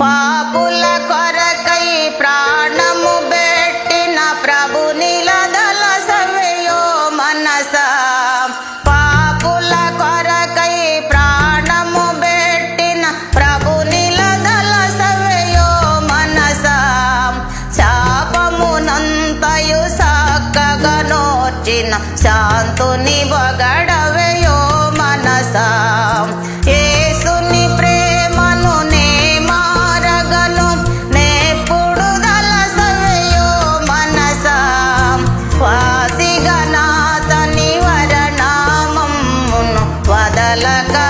పాపుల కొరకై ప్రాణము పెట్టిన ప్రభు నిలదల సవయో మనస. పాపుల కొరకై ప్రాణము పెట్టిన ప్రభు నిలదల సవయో మనస. శాపమునంతయు సాక్కగా నోర్చిన శాంతుని బగడవే la la